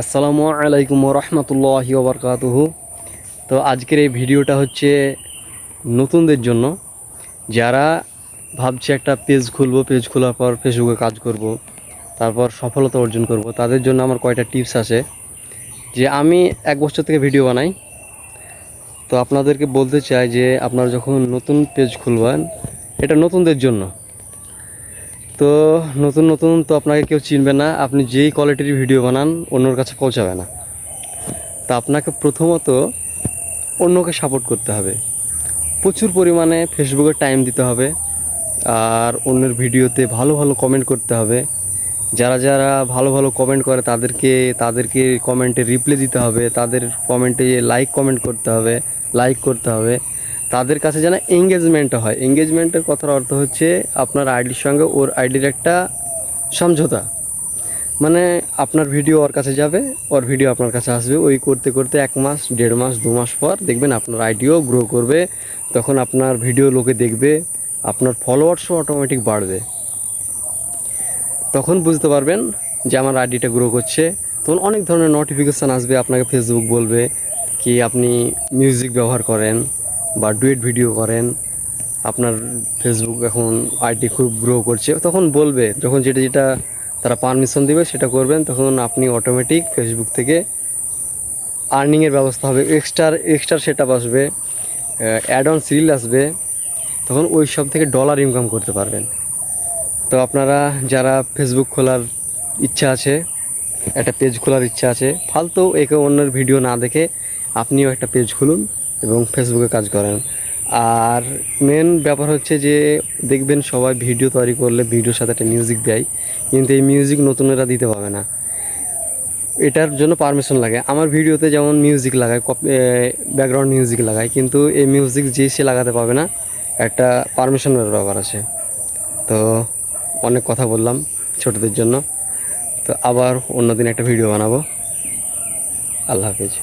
আসসালামু আলাইকুম রহমতুল্লাহি ওবরকাতুহু তো আজকের এই ভিডিওটা হচ্ছে নতুনদের জন্য। যারা ভাবছে একটা পেজ খুলবো, পেজ খোলার পর ফেসবুকে কাজ করব, তারপর সফলতা অর্জন করব, তাদের জন্য আমার কয়টা টিপস আছে যে আমি এক বছর থেকে ভিডিও বানাই। তো আপনাদেরকে বলতে চাই যে আপনারা যখন নতুন পেজ খুলবেন, এটা নতুনদের জন্য। তো নতুন নতুন তো আপনাকে কেউ চিনবে না, আপনি যেই কোয়ালিটির ভিডিও বানান, অন্যর কাছে পৌঁছাবে না। তা আপনাকে প্রথমত অন্যকে সাপোর্ট করতে হবে। প্রচুর পরিমাণে ফেসবুকে টাইম দিতে হবে, আর অন্যের ভিডিওতে ভালো ভালো কমেন্ট করতে হবে। যারা যারা ভালো ভালো কমেন্ট করে, তাদেরকে তাদেরকে কমেন্টে রিপ্লাই দিতে হবে, তাদের কমেন্টে লাইক কমেন্ট করতে হবে লাইক করতে হবে। তাদের কাছে যেন এঙ্গেজমেন্ট হয়। এঙ্গেজমেন্টের কথার অর্থ হচ্ছে আপনার আইডির সঙ্গে ওর আইডির একটা সমঝোতা। মানে আপনার ভিডিও ওর কাছে যাবে, ওর ভিডিও আপনার কাছে আসবে। ওই করতে করতে এক মাস, দেড় মাস, দু মাস পর দেখবেন আপনার আইডিও গ্রো করবে। তখন আপনার ভিডিও লোকে দেখবে, আপনার ফলোয়ার্সও অটোমেটিক বাড়বে। তখন বুঝতে পারবেন যে আমার আইডিটা গ্রো করছে। তখন অনেক ধরনের নোটিফিকেশান আসবে, আপনাকে ফেসবুক বলবে, কি আপনি মিউজিক ব্যবহার করেন। বা ডুয়েট ভিডিও করেন, আপনার ফেসবুক এখন আইডি খুব গ্রো করছে, তখন বলবে, যখন যেটা যেটা তারা পারমিশন দেবে সেটা করবেন, তখন আপনি অটোমেটিক ফেসবুক থেকে আর্নিংয়ের ব্যবস্থা হবে এক্সট্রা এক্সট্রা সেট আসবে অ্যাড অন সিরিল আসবে, তখন ওই সব থেকে ডলার ইনকাম করতে পারবেন। তো আপনারা যারা ফেসবুক খোলার ইচ্ছা আছে, একটা পেজ খোলার ইচ্ছা আছে, ফালতু একে অন্যের ভিডিও না দেখে আপনিও একটা পেজ খুলুন। এবং ফেসবুকে কাজ করেন। আর মেন ব্যাপার হচ্ছে যে, দেখবেন সবাই ভিডিও তৈরি করলে ভিডিওর সাথে একটা মিউজিক দেয়। কিন্তু এই মিউজিক নতুনেরা দিতে পাবে না। এটার জন্য পারমিশন লাগে। আমার ভিডিওতে যেমন মিউজিক লাগায় ব্যাকগ্রাউন্ড মিউজিক লাগায়, কিন্তু এই মিউজিক যে সে লাগাতে পাবে না, একটা পারমিশনের ব্যাপার আছে। তো অনেক কথা বললাম ছোটদের জন্য। তো আবার অন্যদিন একটা ভিডিও বানাবো। আল্লাহ হাফিজ।